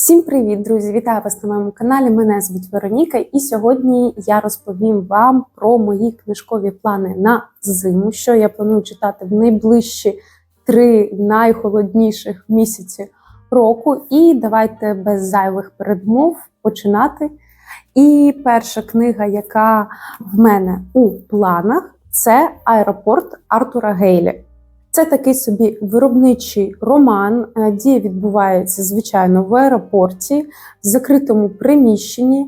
Всім привіт, друзі! Вітаю вас на моєму каналі. Мене звуть Вероніка, і сьогодні я розповім вам про мої книжкові плани на зиму, що я планую читати в найближчі три найхолодніших місяці року. І давайте без зайвих передмов починати. І перша книга, яка в мене у планах, це аеропорт Артура Гейлі. Це такий собі виробничий роман. Е, Дія відбувається, звичайно, в аеропорті, в закритому приміщенні.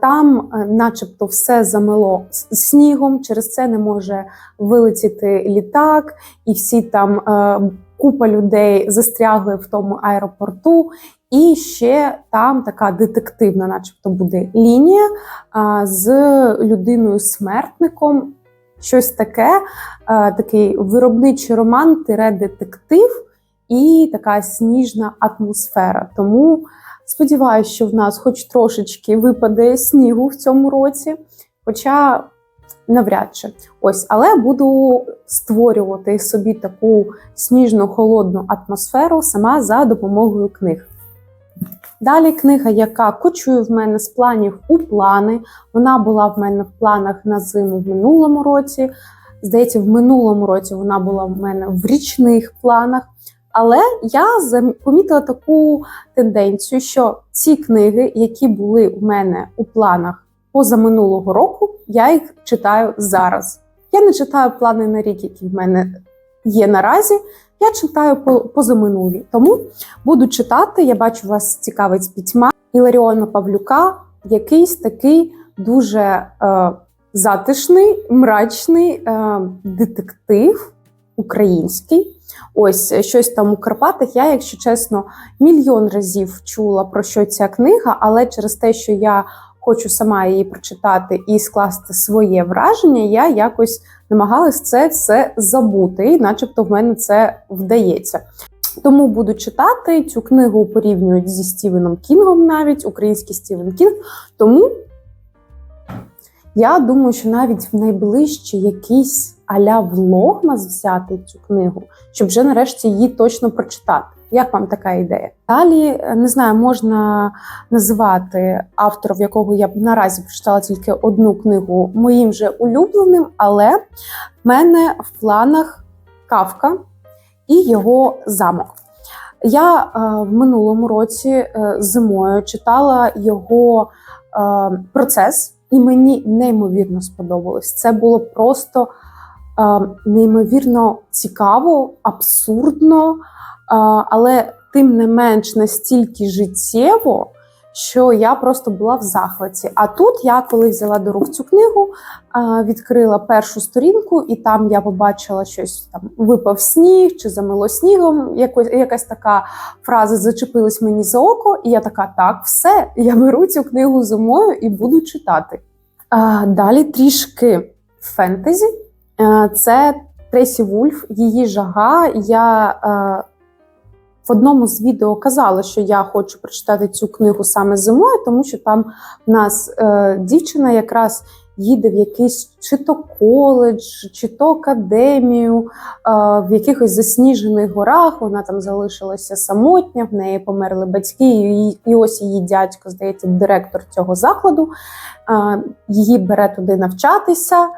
Там, е, начебто, все замело снігом, через це не може вилетіти літак, і всі там е, купа людей застрягли в тому аеропорту. І ще там така детективна, начебто, буде лінія з людиною-смертником. Щось таке, е, такий виробничий роман, тире детектив і така сніжна атмосфера. Тому сподіваюся, що в нас хоч трошечки випаде снігу в цьому році, хоча навряд чи. Ось, але буду створювати собі таку сніжну холодну атмосферу сама за допомогою книг. Далі книга, яка кочує в мене з планів у плани. Вона була в мене в планах на зиму в минулому році. Здається, в минулому році вона була в мене в річних планах. Але я помітила таку тенденцію, що ці книги, які були в мене у планах позаминулого року, я їх читаю зараз. Я не читаю плани на рік, які в мене є наразі. Я читаю позаминулі. Тому буду читати. Я бачу, вас цікавить пітьма Іларіона Павлюка, якийсь такий дуже е, затишний, мрачний е, детектив український. Ось е, щось там у Карпатах. Я, якщо чесно, мільйон разів чула про що ця книга, але через те, що я хочу сама її прочитати і скласти своє враження, я якось намагалась це все забути, і начебто в мене це вдається. Тому буду читати цю книгу порівнюють зі Стівеном Кінгом, навіть український Стівен Кінг. Тому я думаю, що навіть в найближчий якийсь аля влогмас взяти цю книгу, щоб вже нарешті її точно прочитати. Як вам така ідея? Далі е, не знаю, можна називати авторів, якого я б наразі прочитала тільки одну книгу моїм же улюбленим, але в мене в планах Кавка і його замок. Я е, в минулому році е, зимою читала його процес, і мені неймовірно сподобалось. Це було просто неймовірно цікаво, абсурдно, е, але тим не менш настільки життєво, що я просто була в захваті. А тут я, коли взяла до рук цю книгу, е, відкрила першу сторінку, і там я побачила щось там випав сніг чи замило снігом. Якось якась така фраза зачепилась мені за око, і я така: так, все, я беру цю книгу зимою і буду читати. А, далі трішки фентезі. Е, Це Трейсі Вульф, її жага. Я е, в одному з відео казала, що я хочу прочитати цю книгу саме зимою, тому що там в нас е, дівчина якраз їде в якийсь чи то коледж, чи то академію в якихось засніжених горах. Вона там залишилася самотня, в неї померли батьки, і, ось її дядько, здається, директор цього закладу. Її бере туди навчатися.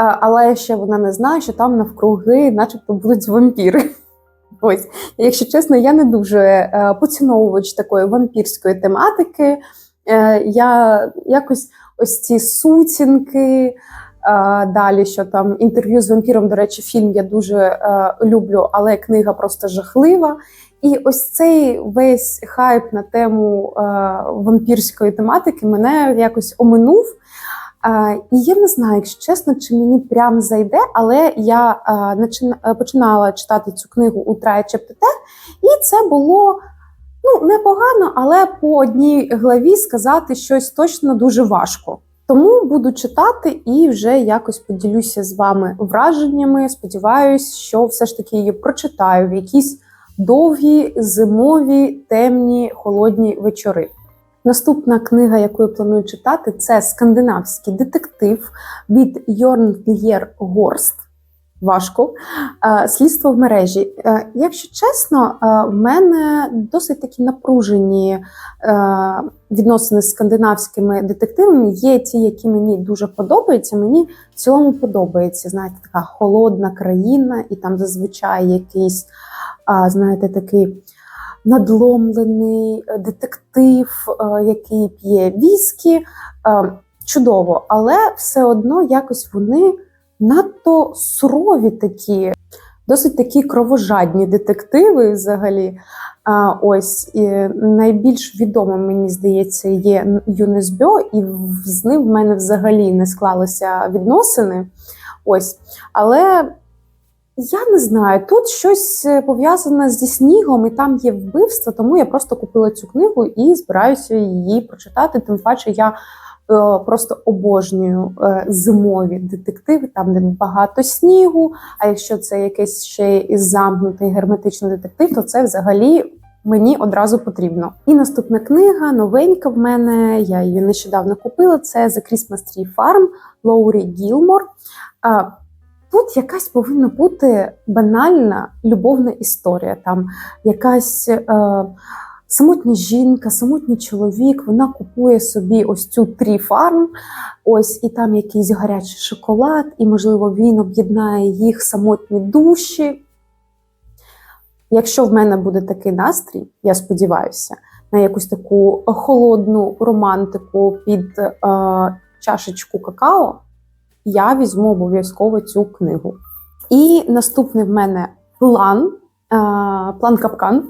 Е, Але ще вона не знає, що там навкруги, начебто, будуть вампіри. Ось, якщо чесно, я не дуже е, поціновувач такої вампірської тематики. Е, я якось ось ці сутінки. Далі, що там інтерв'ю з вампіром, до речі, фільм я дуже е, люблю, але книга просто жахлива. І ось цей весь хайп на тему е, вампірської тематики мене якось оминув. І я не знаю, якщо чесно, чи мені прям зайде, але я е, починала читати цю книгу у Чептете, і це було ну, непогано, але по одній главі сказати щось точно дуже важко. Тому буду читати і вже якось поділюся з вами враженнями. Сподіваюсь, що все ж таки її прочитаю в якісь довгі, зимові, темні, холодні вечори. Наступна книга, яку я планую читати, це скандинавський детектив від Йорн Лєр Горст. важко. Е, Слідство в мережі. Е, Якщо чесно, е, в мене досить такі напружені відносини з скандинавськими детективами. Є ті, які мені дуже подобаються. Мені в цілому подобається. Знаєте, така холодна країна, і там зазвичай якийсь, знаєте, такий. Надломлений е, детектив, е, який п'є віскі. Е, Чудово, але все одно якось вони надто сурові такі, досить такі кровожадні детективи взагалі. А, ось і найбільш відомим, мені здається, є ЮНЕСБьо, і з ним в мене взагалі не склалися відносини. Ось. Але я не знаю, тут щось е, пов'язане зі снігом, і там є вбивство, тому я просто купила цю книгу і збираюся її прочитати. Тим паче я е, просто обожнюю е, зимові детективи, там де багато снігу. А якщо це якийсь ще і замкнутий герметичний детектив, то це взагалі. Мені одразу потрібно. І наступна книга, новенька в мене. Я її нещодавно купила. Це The Christmas Tree Farm Лоурі Гілмор. Тут якась повинна бути банальна любовна історія. Там якась е, самотня жінка, самотній чоловік. Вона купує собі ось цю трі фарм, ось і там якийсь гарячий шоколад, і, можливо, він об'єднає їх самотні душі. Якщо в мене буде такий настрій, я сподіваюся, на якусь таку холодну романтику під е, чашечку какао, я візьму обов'язково цю книгу. І наступний в мене план, план капкан.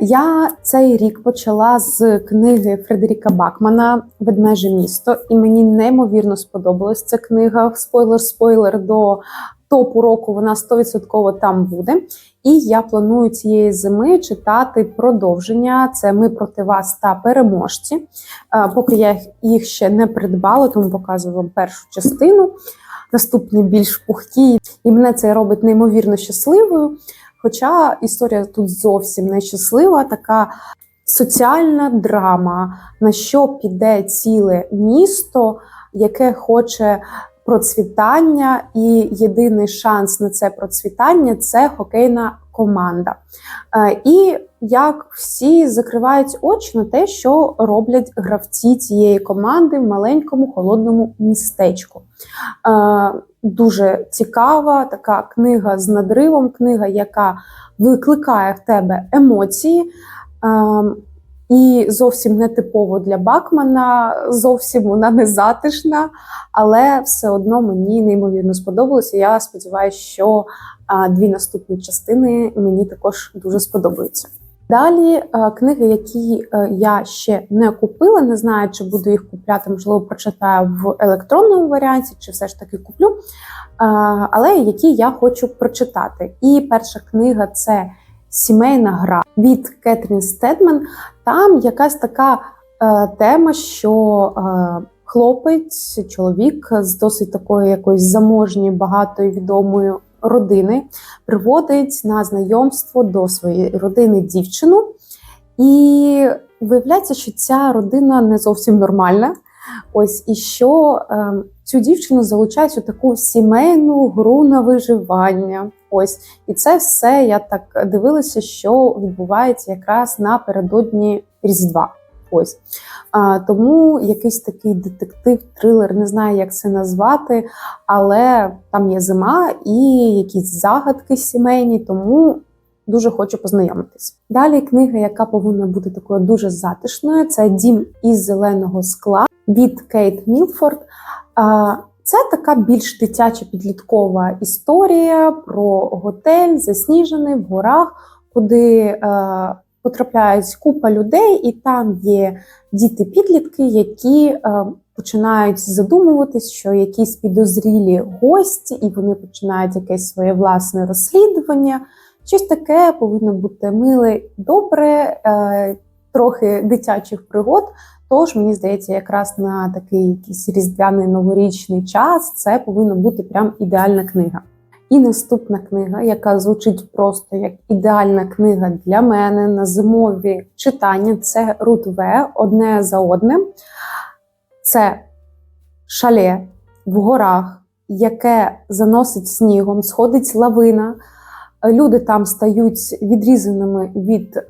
Я цей рік почала з книги Фредеріка Бакмана Ведмеже місто, і мені неймовірно сподобалась ця книга. Спойлер-спойлер до топу року вона 100% там буде. І я планую цієї зими читати продовження. Це ми проти вас та переможці. Е, Поки я їх ще не придбала, тому показую вам першу частину. Наступні більш пухкі, і мене це робить неймовірно щасливою. Хоча історія тут зовсім не щаслива, така соціальна драма, на що піде ціле місто, яке хоче процвітання, і єдиний шанс на це процвітання це хокейна команда. Е, І як всі закривають очі на те, що роблять гравці цієї команди в маленькому холодному містечку. Е, Дуже цікава така книга з надривом, книга, яка викликає в тебе емоції. І зовсім не типово для Бакмана, зовсім вона не затишна, але все одно мені неймовірно сподобалося. Я сподіваюся, що дві наступні частини мені також дуже сподобаються. Далі книги, які е, я ще не купила, не знаю, чи буду їх купляти, можливо, прочитаю в електронному варіанті, чи все ж таки куплю, але які я хочу прочитати. І перша книга це Сімейна гра від Кетрін Стедман. Там якась така е, тема, що е, хлопець, чоловік з досить такої якоїсь заможньої, багатої відомої родини приводить на знайомство до своєї родини дівчину, і виявляється, що ця родина не зовсім нормальна. Ось і що е, цю дівчину залучають у таку сімейну гру на виживання. Ось і це все я так дивилася, що відбувається якраз напередодні Різдва. Ось а, тому якийсь такий детектив, трилер, не знаю, як це назвати, але там є зима і якісь загадки сімейні, тому дуже хочу познайомитись. Далі книга, яка повинна бути такою дуже затишною, це Дім із зеленого скла від Кейт Мілфорд. Це така більш дитяча підліткова історія про готель, засніжений в горах, куди е, потрапляють купа людей, і там є діти-підлітки, які е, починають задумуватись, що якісь підозрілі гості, і вони починають якесь своє власне розслідування. Щось таке повинно бути миле, добре, е, трохи дитячих пригод. Тож, мені здається, якраз на такий якийсь різдвяний новорічний час це повинна бути прям ідеальна книга. І наступна книга, яка звучить просто як ідеальна книга для мене на зимові читання, це Рут В. Одне за одним. Це шале в горах яке заносить снігом, сходить лавина. Е, Люди там стають відрізаними від е,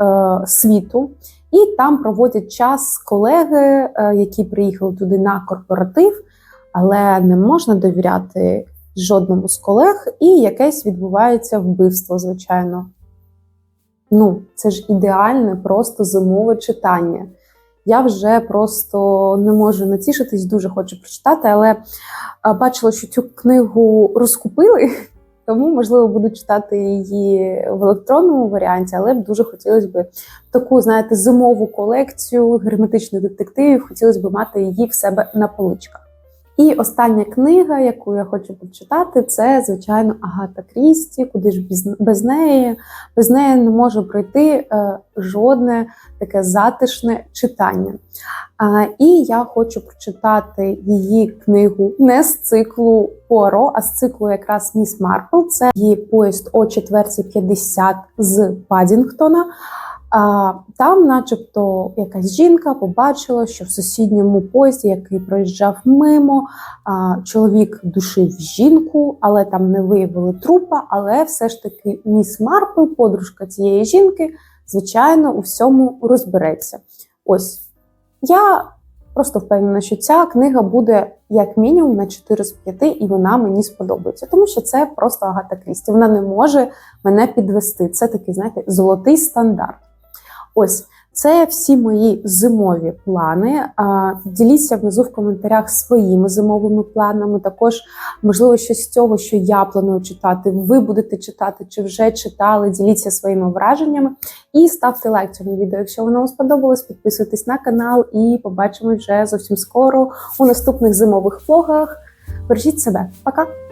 світу, і там проводять час колеги, е, які приїхали туди на корпоратив, але не можна довіряти жодному з колег, і якесь відбувається вбивство, звичайно. Ну, це ж ідеальне, просто зимове читання. Я вже просто не можу натішитись, дуже хочу прочитати, але бачила, що цю книгу розкупили, тому, можливо, буду читати її в електронному варіанті, але б дуже хотілося б таку, знаєте, зимову колекцію герметичних детективів, хотілося б мати її в себе на поличках. І остання книга, яку я хочу прочитати, це, звичайно, Агата Крісті, куди ж без, неї. Без неї не може пройти е, жодне таке затишне читання. І я хочу прочитати її книгу не з циклу Поро, а з циклу якраз Міс Марпл. Це її поїзд о 4.50 з Падінгтона. А, там, начебто, якась жінка побачила, що в сусідньому поїзді, який проїжджав мимо, чоловік душив жінку, але там не виявили трупа. Але все ж таки міс Марпл, подружка цієї жінки, звичайно, у всьому розбереться. Ось я просто впевнена, що ця книга буде як мінімум на 4 з 5, і вона мені сподобається, тому що це просто Агата Крісті. Вона не може мене підвести. Це такий, знаєте, золотий стандарт. Ось це всі мої зимові плани. Діліться внизу в коментарях своїми зимовими планами. Також, можливо, щось з цього, що я планую читати, ви будете читати чи вже читали. Діліться своїми враженнями і ставте лайк цьому відео, якщо воно вам сподобалось. Підписуйтесь на канал і побачимось вже зовсім скоро у наступних зимових влогах. Бережіть себе, пока!